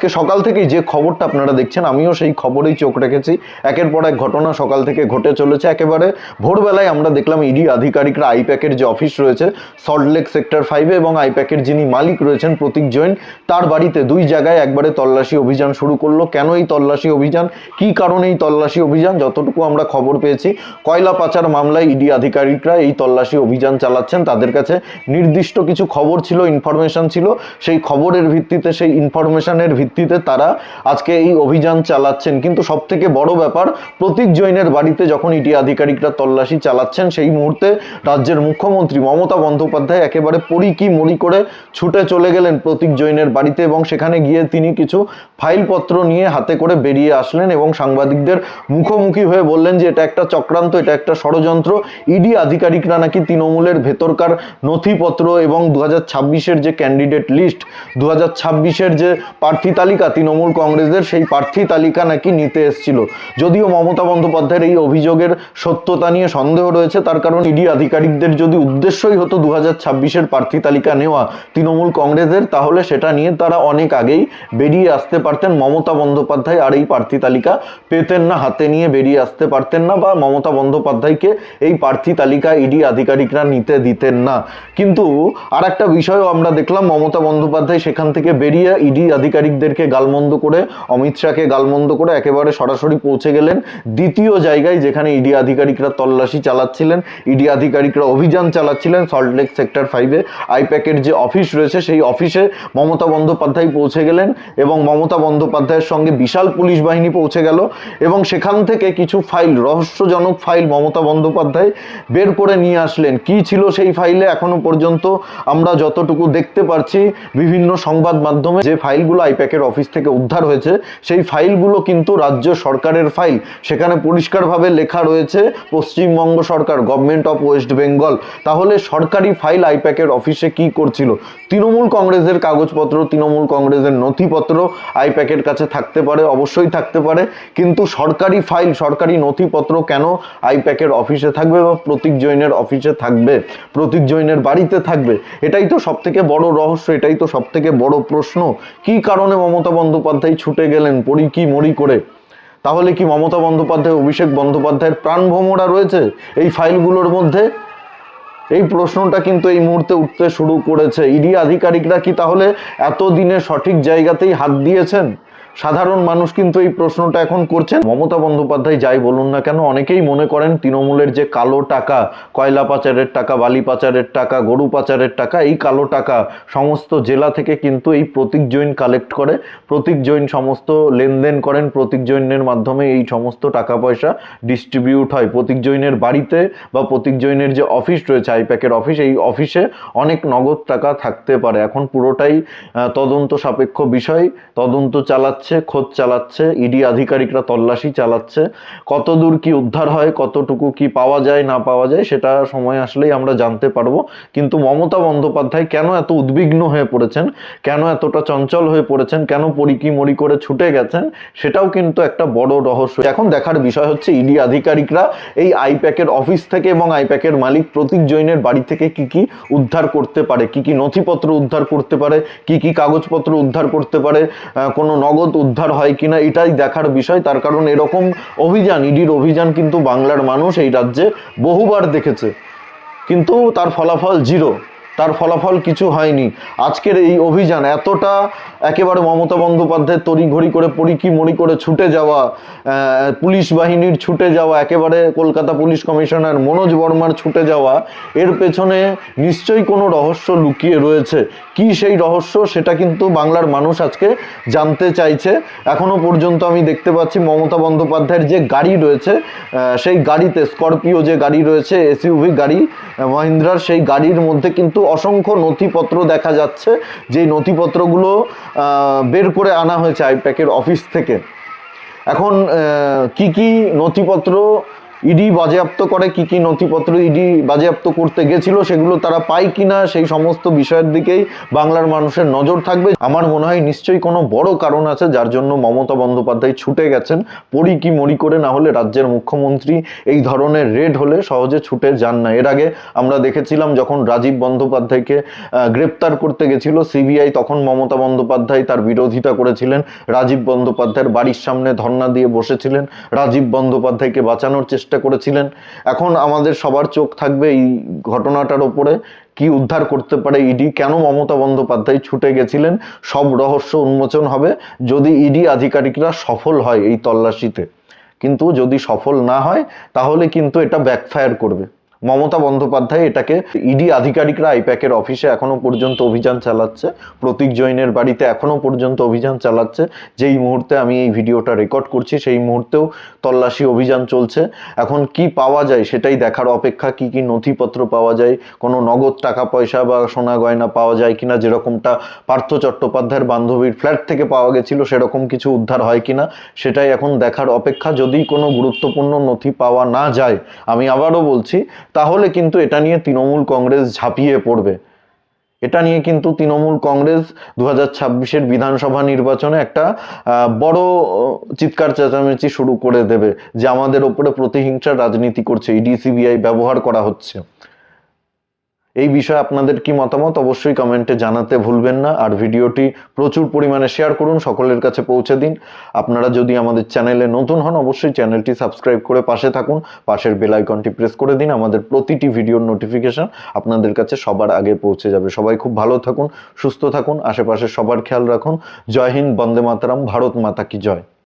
আজকে সকাল থেকেই যে খবরটা আপনারা দেখছেন, আমিও সেই খবরেই চোখ রেখেছি। একের পর এক ঘটনা সকাল থেকে ঘটে চলেছে। একেবারে ভোরবেলায় আমরা দেখলাম ইডি আধিকারিকরা আইপ্যাকের যে অফিস রয়েছে সল্টলেক সেক্টর ফাইভে এবং আইপ্যাকের যিনি মালিক রয়েছেন প্রতীক জৈন, তার বাড়িতে দুই জায়গায় একবারে তল্লাশি অভিযান শুরু করল। কেন এই তল্লাশি অভিযান? কি কারণে এই তল্লাশি অভিযান? যতটুকু আমরা খবর পেয়েছি, কয়লা পাচার মামলায় ইডি আধিকারিকরা এই তল্লাশি অভিযান চালাচ্ছেন। তাদের কাছে নির্দিষ্ট কিছু খবর ছিল, ইনফরমেশন ছিল। সেই খবরের ভিত্তিতে, সেই ইনফরমেশনের ভিত্তিতে তারা আজকে এই অভিযান চালাচ্ছেন। কিন্তু সব থেকে বড় ব্যাপার, প্রতীক জৈনের বাড়িতে যখন ইডি আধিকারিকরা তল্লাশি চালাচ্ছেন, সেই মুহূর্তে রাজ্যের মুখ্যমন্ত্রী মমতা বন্দ্যোপাধ্যায় একেবারে পড়ি মরি করে ছুটে চলে গেলেন প্রতীক জৈনের বাড়িতে এবং সেখানে গিয়ে তিনি কিছু ফাইলপত্র নিয়ে হাতে করে বেরিয়ে আসলেন এবং সাংবাদিকদের মুখোমুখি হয়ে বললেন যে, এটা একটা চক্রান্ত, এটা একটা ষড়যন্ত্র। ইডি আধিকারিকরা নাকি তৃণমূলের ভেতরকার নথিপত্র এবং দু হাজার যে ক্যান্ডিডেট লিস্ট দু হাজার যে প্রার্থী তালিকা, তৃণমূল কংগ্রেসদের সেই প্রার্থী তালিকা নাকি নিতে এসেছিল। যদিও মমতা বন্দ্যোপাধ্যায়ের এই অভিযোগের সত্যতা নিয়ে সন্দেহ রয়েছে, তার কারণ ইডি আধিকারিকদের যদি উদ্দেশ্যই হতো দু হাজার ছাব্বিশের প্রার্থী তালিকা নেওয়া তৃণমূল কংগ্রেসের, তাহলে সেটা নিয়ে তারা অনেক আগেই বেরিয়ে আসতে পারতেন। মমতা বন্দ্যোপাধ্যায় আর এই প্রার্থী তালিকা পেতেন না, হাতে নিয়ে বেরিয়ে আসতে পারতেন না বা মমতা বন্দ্যোপাধ্যায়কে এই প্রার্থী তালিকা ইডি আধিকারিকরা নিতে দিতেন না। কিন্তু আর একটা বিষয়ও আমরা দেখলাম, মমতা বন্দ্যোপাধ্যায় সেখান থেকে বেরিয়ে ইডি আধিকারিকদেরকে গালমন্দ করে, অমিত শাহকে গালমন্দ করে একেবারে সরাসরি পৌঁছে গেলেন দ্বিতীয় জায়গায় যেখানে ইডি আধিকারিকরা তল্লাশি চালাচ্ছিলেন। ইডি আধিকারিকরা অভিযান চালাচ্ছিলেন সল্টলেক সেক্টর ফাইভে আইপ্যাকের যে অফিস রয়েছে, সেই অফিসে মমতা বন্দ্যোপাধ্যায় পৌঁছে গেলেন এবং মমতা বন্দ্যোপাধ্যায়ের সঙ্গে বিশাল পুলিশ বাহিনী পৌঁছে গেল এবং সেখান থেকে কিছু ফাইল, রহস্যজনক ফাইল মমতা বন্দ্যোপাধ্যায় বের করে নিয়ে আসলেন। কি ছিল সেই ফাইলে এখনও পর্যন্ত আমরা যতটুকু দেখতে পারছি, বিভিন্ন সংবাদ মাধ্যমে যে ফাইলগুলো আইপ্যাকের অফিস থেকে উদ্ধার হয়েছে, সেই ফাইলগুলো কিন্তু রাজ্য সরকারের ফাইল। সেখানে পরিষ্কারভাবে লেখা রয়েছে, পশ্চিমবঙ্গ সরকার গভর্নমেন্ট অফ ওয়েস্ট বেঙ্গল তাহলে সরকারি ফাইল আইপ্যাকের অফিসে কি করছিল? তৃণমূল কংগ্রেসের কাগজপত্র, তৃণমূল কংগ্রেসের নথিপত্র আইপ্যাকের কাছে থাকতে পারে, অবশ্যই থাকতে পারে। কিন্তু সরকারি ফাইল, সরকারি নথিপত্র কেন আইপ্যাকের অফিসে থাকবে বা প্রতীক জৈনের অফিসে থাকবে? প্রতীক জৈনের বাড়িতে থাকবে? এটাই তো সব থেকে বড় রহস্য, এটাই তো সব থেকে বড় প্রশ্ন। কি কারণে মমতা বন্দ্যোপাধ্যায় ছুটে গেলেন পড়ি কি মরি করে? তাহলে কি মমতা বন্দ্যোপাধ্যায়, অভিষেক বন্দ্যোপাধ্যায়ের প্রাণভ্রমরা রয়েছে এই ফাইলগুলোর মধ্যে? এই প্রশ্নটা কিন্তু এই মুহূর্তে উঠতে শুরু করেছে। ইডি আধিকারিকরা কি তাহলে এতদিনে সঠিক জায়গাতেই হাত দিয়েছেন? সাধারণ মানুষ কিন্তু এই প্রশ্নটা এখন করছেন। মমতা বন্দ্যোপাধ্যায় যাই বলুন না কেন, অনেকেই মনে করেন তৃণমূলের যে কালো টাকা, কয়লা পাচারের টাকা, বালি পাচারের টাকা, গরু পাচারের টাকা, এই কালো টাকা সমস্ত জেলা থেকে কিন্তু এই প্রতীক জৈন কালেক্ট করে। প্রতীক জৈন সমস্ত লেনদেন করেন, প্রতীক জৈনের মাধ্যমে এই সমস্ত টাকা পয়সা ডিস্ট্রিবিউট হয়। প্রতীক জৈনের বাড়িতে বা প্রতীক জৈনের যে অফিস রয়েছে, আইপ্যাকের অফিস এই অফিসে অনেক নগদ টাকা থাকতে পারে। এখন পুরোটাই তদন্ত সাপেক্ষ বিষয়। তদন্ত চালাচ্ছে খোঁজ চালাচ্ছে, ইডি আধিকারিকরা তল্লাশি চালাচ্ছে কতদূর কি উদ্ধার হয়, কতটুকু কি পাওয়া যায়, না পাওয়া যায়, সেটা সময় আসলেই আমরা জানতে পারব। কিন্তু মমতা বন্দ্যোপাধ্যায় কেন এত উদ্বিগ্ন হয়ে পড়েছেন? কেন এতটা চঞ্চল হয়ে পড়েছেন? কেন পরিকি মরি করে ছুটে গেছেন? সেটাও কিন্তু একটা বড় রহস্য। এখন দেখার বিষয় হচ্ছে, ইডি আধিকারিকরা এই আইপ্যাকের অফিস থেকে এবং আইপ্যাকের মালিক প্রতীক জৈনের বাড়ি থেকে কি কি উদ্ধার করতে পারে? কি কি নথিপত্র উদ্ধার করতে পারে? কি কি কাগজপত্র উদ্ধার করতে পারে? কোনো নগদ উদ্ধার হয় কিনা এটাই দেখার বিষয়। তার কারণ এরকম অভিযান, ইডির অভিযান কিন্তু বাংলার মানুষ এই রাজ্যে বহুবার দেখেছে। কিন্তু তার ফলাফল জিরো তার ফলাফল কিছু হয়নি। আজকের এই অভিযান এতটা একেবারে মমতা বন্দ্যোপাধ্যায় তড়িঘড়ি করে পরিকি মরি করে ছুটে যাওয়া পুলিশ বাহিনীর ছুটে যাওয়া, একেবারে কলকাতা পুলিশ কমিশনার মনোজ বর্মার ছুটে যাওয়া, এর পেছনে নিশ্চয়ই কোনো রহস্য লুকিয়ে রয়েছে। কি সেই রহস্য সেটা কিন্তু বাংলার মানুষ আজকে জানতে চাইছে। এখনও পর্যন্ত আমি দেখতে পাচ্ছি মমতা বন্দ্যোপাধ্যায়ের যে গাড়ি রয়েছে সেই গাড়িতে স্করপিও যে গাড়ি রয়েছে, এসইউভি গাড়ি মহিন্দ্রার সেই গাড়ির মধ্যে কিন্তু অসংখ্য নথিপত্র দেখা যাচ্ছে, যেই নথিপত্রগুলো বের করে আনা হয়েছে আইপ্যাকের অফিস থেকে। এখন কি কি নথিপত্র ইডি বাজেয়াপ্ত করে কি কি নথিপত্র ইডি বাজেয়াপ্ত করতে গেছিল সেগুলো তারা পায় কিনা সেই সমস্ত বিষয়ের দিকেই বাংলার মানুষের নজর থাকবে। আমার মনে হয় নিশ্চয়ই কোনো বড় কারণ আছে যার জন্য মমতা বন্দ্যোপাধ্যায় ছুটে গেছেন। পড়ি কি মরি করে না হলে রাজ্যের মুখ্যমন্ত্রী এই ধরনের রেড হলে সহজে ছুটে যান না। এর আগে আমরা দেখেছিলাম যখন রাজীব বন্দ্যোপাধ্যায়কে গ্রেপ্তার করতে গেছিল, সিবিআই তখন মমতা বন্দ্যোপাধ্যায় তার বিরোধিতা করেছিলেন। রাজীব বন্দ্যোপাধ্যায়ের বাড়ির সামনে ধর্ণা দিয়ে বসেছিলেন। রাজীব বন্দ্যোপাধ্যায়কে বাঁচানোর চেষ্টা করেছিলেন। এখন আমাদের সবার চোখ থাকবে এই ঘটনাটার ওপরে। কি উদ্ধার করতে পারে ইডি? কেন মমতা বন্দ্যোপাধ্যায় ছুটে গেছিলেন? সব রহস্য উন্মোচন হবে যদি ইডি আধিকারিকরা সফল হয় এই তল্লাশিতে। কিন্তু যদি সফল না হয়, তাহলে কিন্তু এটা ব্যাকফায়ার করবে। মমতা বন্দ্যোপাধ্যায় এটাকে ইডি আধিকারিকরা আইপ্যাকের অফিসে এখনও পর্যন্ত অভিযান চালাচ্ছে। প্রতীক জৈনের বাড়িতে এখনও পর্যন্ত অভিযান চালাচ্ছে। যেই মুহূর্তে আমি এই ভিডিওটা রেকর্ড করছি, সেই মুহূর্তেও তল্লাশি অভিযান চলছে। এখন কি পাওয়া যায় সেটাই দেখার অপেক্ষা, কি কি নথিপত্র পাওয়া যায়, কোনো নগদ টাকা পয়সা বা সোনা গয়না পাওয়া যায় কিনা, যেরকমটা পার্থ চট্টোপাধ্যায়ের বান্ধবীর ফ্ল্যাট থেকে পাওয়া গেছিল, সেরকম কিছু উদ্ধার হয় কিনা, সেটাই এখন দেখার অপেক্ষা। যদি কোনো গুরুত্বপূর্ণ নথি পাওয়া না যায়, আমি আবারও বলছি তাহলে কিন্তু এটা নিয়ে তৃণমূল কংগ্রেস ঝাঁপিয়ে পড়বে। এটা নিয়ে কিন্তু তৃণমূল কংগ্রেস দু হাজার বিধানসভা নির্বাচনে একটা বড় চিৎকার চেঁচামেচি শুরু করে দেবে যে আমাদের ওপরে প্রতিহিংসার রাজনীতি করছে ইডি সিবিআই ব্যবহার করা হচ্ছে। এই বিষয়ে আপনাদের কি মতামত অবশ্যই কমেন্টে জানাতে ভুলবেন না। আর ভিডিওটি প্রচুর পরিমাণে শেয়ার করুন, সকলের কাছে পৌঁছে দিন। আপনারা যদি আমাদের চ্যানেলে নতুন হন, অবশ্যই চ্যানেলটি সাবস্ক্রাইব করে পাশে থাকুন। পাশের বেল আইকনটি প্রেস করে দিন। আমাদের প্রতিটি ভিডিওর নোটিফিকেশন আপনাদের কাছে সবার আগে পৌঁছে যাবে। সবাই খুব ভালো থাকুন, সুস্থ থাকুন, আশেপাশে সবার খেয়াল রাখুন। জয় হিন্দ, বন্দে মাতারাম, ভারত মাতা কি জয়।